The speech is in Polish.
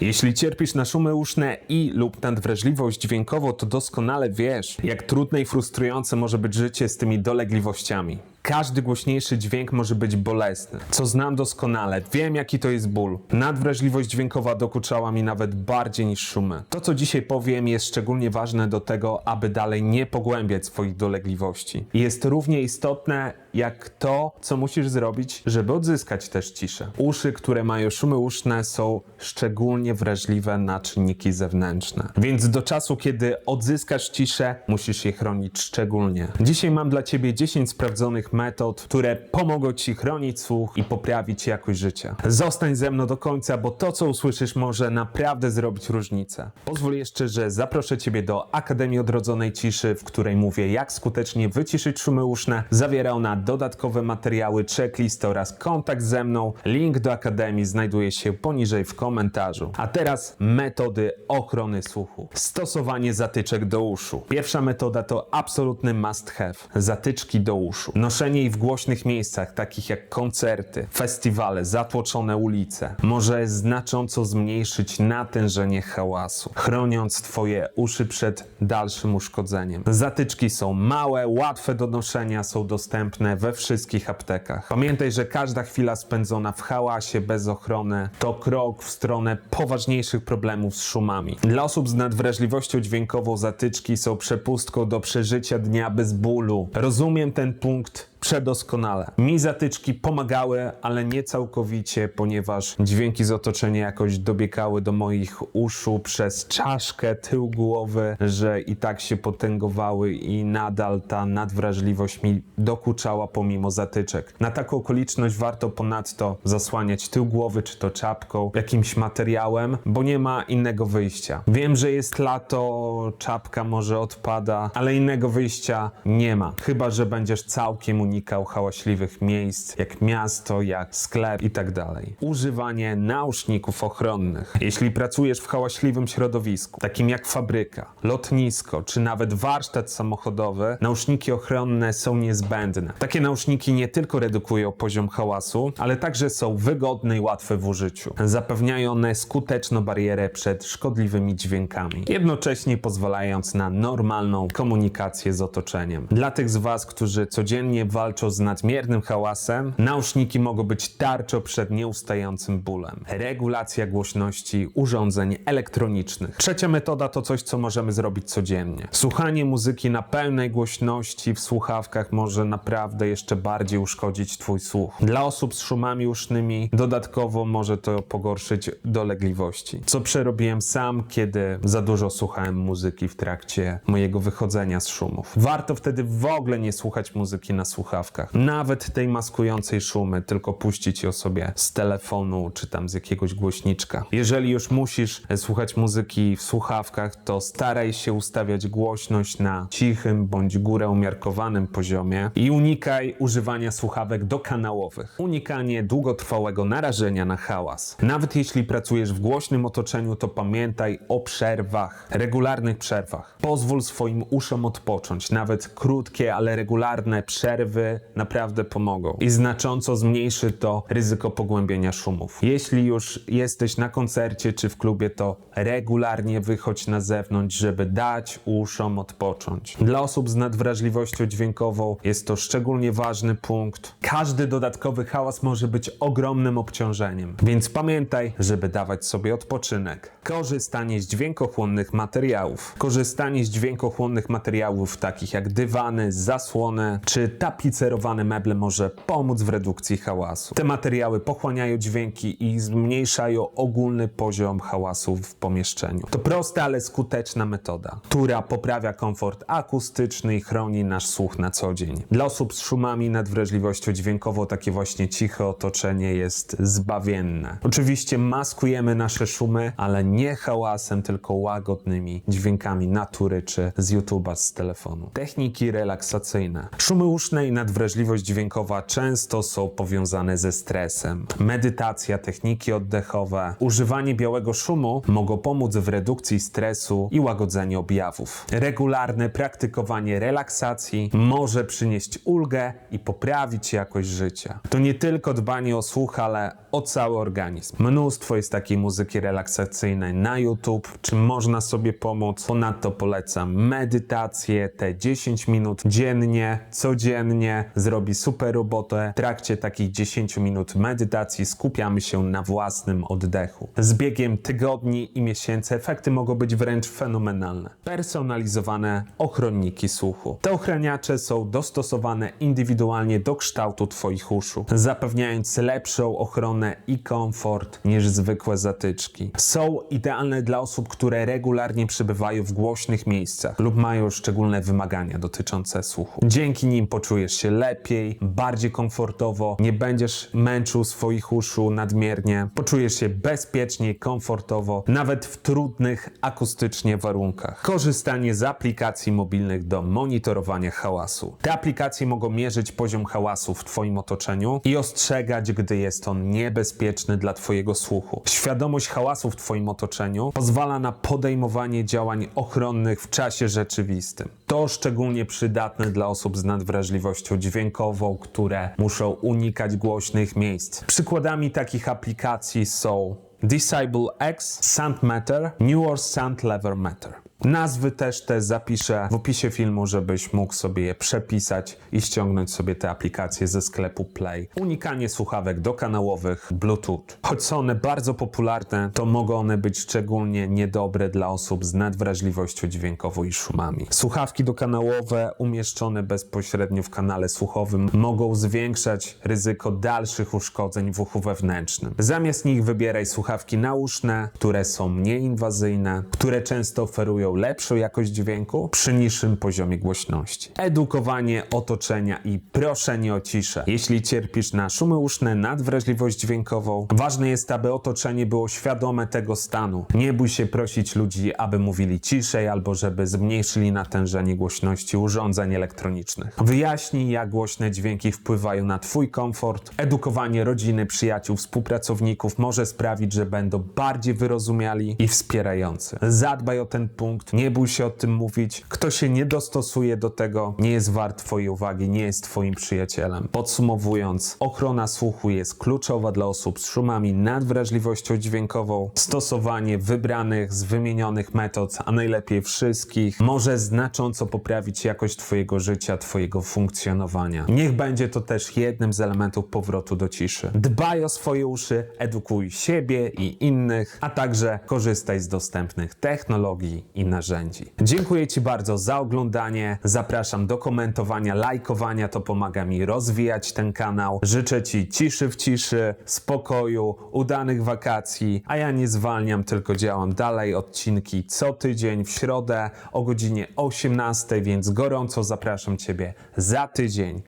Jeśli cierpisz na szumy uszne i lub nadwrażliwość dźwiękową, to doskonale wiesz, jak trudne i frustrujące może być życie z tymi dolegliwościami. Każdy głośniejszy dźwięk może być bolesny, co znam doskonale. Wiem, jaki to jest ból. Nadwrażliwość dźwiękowa dokuczała mi nawet bardziej niż szumy. To, co dzisiaj powiem, jest szczególnie ważne do tego, aby dalej nie pogłębiać swoich dolegliwości. Jest równie istotne jak to, co musisz zrobić, żeby odzyskać też ciszę. Uszy, które mają szumy uszne, są szczególnie wrażliwe na czynniki zewnętrzne. Więc do czasu, kiedy odzyskasz ciszę, musisz je chronić szczególnie. Dzisiaj mam dla Ciebie 10 sprawdzonych metod, które pomogą Ci chronić słuch i poprawić jakość życia. Zostań ze mną do końca, bo to, co usłyszysz, może naprawdę zrobić różnicę. Pozwól jeszcze, że zaproszę Ciebie do Akademii Odrodzonej Ciszy, w której mówię, jak skutecznie wyciszyć szumy uszne. Zawiera ona dodatkowe materiały, checklist oraz kontakt ze mną. Link do Akademii znajduje się poniżej w komentarzu. A teraz metody ochrony słuchu. Stosowanie zatyczek do uszu. Pierwsza metoda to absolutny must have. Zatyczki do uszu. Noszenie ich w głośnych miejscach, takich jak koncerty, festiwale, zatłoczone ulice, może znacząco zmniejszyć natężenie hałasu, chroniąc Twoje uszy przed dalszym uszkodzeniem. Zatyczki są małe, łatwe do noszenia, są dostępne we wszystkich aptekach. Pamiętaj, że każda chwila spędzona w hałasie bez ochrony to krok w stronę poważniejszych problemów z szumami. Dla osób z nadwrażliwością dźwiękową zatyczki są przepustką do przeżycia dnia bez bólu. Rozumiem ten punkt przedoskonale. Mi zatyczki pomagały, ale nie całkowicie, ponieważ dźwięki z otoczenia jakoś dobiegały do moich uszu przez czaszkę, tył głowy, że i tak się potęgowały i nadal ta nadwrażliwość mi dokuczała pomimo zatyczek. Na taką okoliczność warto ponadto zasłaniać tył głowy, czy to czapką, jakimś materiałem, bo nie ma innego wyjścia. Wiem, że jest lato, czapka może odpada, ale innego wyjścia nie ma. Chyba, że będziesz całkiem unikał hałaśliwych miejsc, jak miasto, jak sklep i tak. Używanie nauszników ochronnych. Jeśli pracujesz w hałaśliwym środowisku, takim jak fabryka, lotnisko, czy nawet warsztat samochodowy, nauszniki ochronne są niezbędne. Takie nauszniki nie tylko redukują poziom hałasu, ale także są wygodne i łatwe w użyciu. Zapewniają one skuteczną barierę przed szkodliwymi dźwiękami, jednocześnie pozwalając na normalną komunikację z otoczeniem. Dla tych z Was, którzy codziennie walczą z nadmiernym hałasem, nauszniki mogą być tarczą przed nieustającym bólem. Regulacja głośności urządzeń elektronicznych. Trzecia metoda to coś, co możemy zrobić codziennie. Słuchanie muzyki na pełnej głośności w słuchawkach może naprawdę jeszcze bardziej uszkodzić Twój słuch. Dla osób z szumami usznymi dodatkowo może to pogorszyć dolegliwości. Co przerobiłem sam, kiedy za dużo słuchałem muzyki w trakcie mojego wychodzenia z szumów. Warto wtedy w ogóle nie słuchać muzyki na słuchawkach. Nawet tej maskującej szumy, tylko puścić ją sobie z telefonu czy tam z jakiegoś głośniczka. Jeżeli już musisz e, słuchać muzyki w słuchawkach, to staraj się ustawiać głośność na cichym bądź górę umiarkowanym poziomie i unikaj używania słuchawek dokanałowych. Unikanie długotrwałego narażenia na hałas. Nawet jeśli pracujesz w głośnym otoczeniu, to pamiętaj o przerwach, regularnych przerwach. Pozwól swoim uszom odpocząć. Nawet krótkie, ale regularne przerwy naprawdę pomogą i znacząco zmniejszy to ryzyko pogłębienia szumów. Jeśli już jesteś na koncercie czy w klubie, to regularnie wychodź na zewnątrz, żeby dać uszom odpocząć. Dla osób z nadwrażliwością dźwiękową jest to szczególnie ważny punkt. Każdy dodatkowy hałas może być ogromnym obciążeniem, więc pamiętaj, żeby dawać sobie odpoczynek. Korzystanie z dźwiękochłonnych materiałów. Korzystanie z dźwiękochłonnych materiałów takich jak dywany, zasłony czy tapicerowane meble może pomóc w redukcji hałasu. Te materiały pochłaniają dźwięki i zmniejszają ogólny poziom hałasu w pomieszczeniu. To prosta, ale skuteczna metoda, która poprawia komfort akustyczny i chroni nasz słuch na co dzień. Dla osób z szumami, nadwrażliwością dźwiękową takie właśnie ciche otoczenie jest zbawienne. Oczywiście maskujemy nasze szumy, ale nie hałasem, tylko łagodnymi dźwiękami natury czy z YouTube'a z telefonu. Techniki relaksacyjne. Szumy uszne i nadwrażliwość dźwiękowa często są powiązane ze stresem. Medytacja, techniki oddechowe, używanie białego szumu mogą pomóc w redukcji stresu i łagodzeniu objawów. Regularne praktykowanie relaksacji może przynieść ulgę i poprawić jakość życia. To nie tylko dbanie o słuch, ale o cały organizm. Mnóstwo jest takiej muzyki relaksacyjnej na YouTube, czym można sobie pomóc. Ponadto polecam medytację, te 10 minut dziennie, codziennie zrobi super robotę. W trakcie takich 10 minut medytacji skupiamy się na własnym oddechu. Z biegiem tygodni i miesięcy efekty mogą być wręcz fenomenalne. Personalizowane ochronniki słuchu. Te ochraniacze są dostosowane indywidualnie do kształtu Twoich uszu, zapewniając lepszą ochronę i komfort niż zwykłe zatyczki. Są idealne dla osób, które regularnie przebywają w głośnych miejscach lub mają szczególne wymagania dotyczące słuchu. Dzięki nim poczujesz się lepiej, bardziej komfortowo, nie będziesz męczył swoich uszu nadmiernie, poczujesz się bezpiecznie komfortowo, nawet w trudnych akustycznie warunkach. Korzystanie z aplikacji mobilnych do monitorowania hałasu. Te aplikacje mogą mierzyć poziom hałasu w Twoim otoczeniu i ostrzegać, gdy jest on niebezpieczny dla Twojego słuchu. Świadomość hałasu w Twoim otoczeniu pozwala na podejmowanie działań ochronnych w czasie rzeczywistym. To szczególnie przydatne dla osób z nadwrażliwością dźwiękową, które muszą unikać głośnych miejsc. Przykładami takich aplikacji są Disable X, Sound Matter, Newer Sound Lever Matter. Nazwy też te zapiszę w opisie filmu, żebyś mógł sobie je przepisać i ściągnąć sobie te aplikacje ze sklepu Play. Unikanie słuchawek dokanałowych Bluetooth. Choć są one bardzo popularne, to mogą one być szczególnie niedobre dla osób z nadwrażliwością dźwiękową i szumami. Słuchawki dokanałowe umieszczone bezpośrednio w kanale słuchowym mogą zwiększać ryzyko dalszych uszkodzeń w uchu wewnętrznym. Zamiast nich wybieraj słuchawki nauszne, które są mniej inwazyjne, które często oferują lepszą jakość dźwięku przy niższym poziomie głośności. Edukowanie otoczenia i proszenie o ciszę. Jeśli cierpisz na szumy uszne, nadwrażliwość dźwiękową, ważne jest, aby otoczenie było świadome tego stanu. Nie bój się prosić ludzi, aby mówili ciszej albo żeby zmniejszyli natężenie głośności urządzeń elektronicznych. Wyjaśnij, jak głośne dźwięki wpływają na Twój komfort. Edukowanie rodziny, przyjaciół, współpracowników może sprawić, że będą bardziej wyrozumiali i wspierający. Zadbaj o ten punkt, nie bój się o tym mówić. Kto się nie dostosuje do tego, nie jest wart Twojej uwagi, nie jest Twoim przyjacielem. Podsumowując, ochrona słuchu jest kluczowa dla osób z szumami, nadwrażliwością dźwiękową. Stosowanie wybranych z wymienionych metod, a najlepiej wszystkich, może znacząco poprawić jakość Twojego życia, Twojego funkcjonowania. Niech będzie to też jednym z elementów powrotu do ciszy. Dbaj o swoje uszy, edukuj siebie i innych, a także korzystaj z dostępnych technologii narzędzi. Dziękuję Ci bardzo za oglądanie. Zapraszam do komentowania, lajkowania, to pomaga mi rozwijać ten kanał. Życzę Ci ciszy w ciszy, spokoju, udanych wakacji, a ja nie zwalniam, tylko działam dalej. Odcinki co tydzień w środę o godzinie 18, więc gorąco zapraszam Ciebie za tydzień.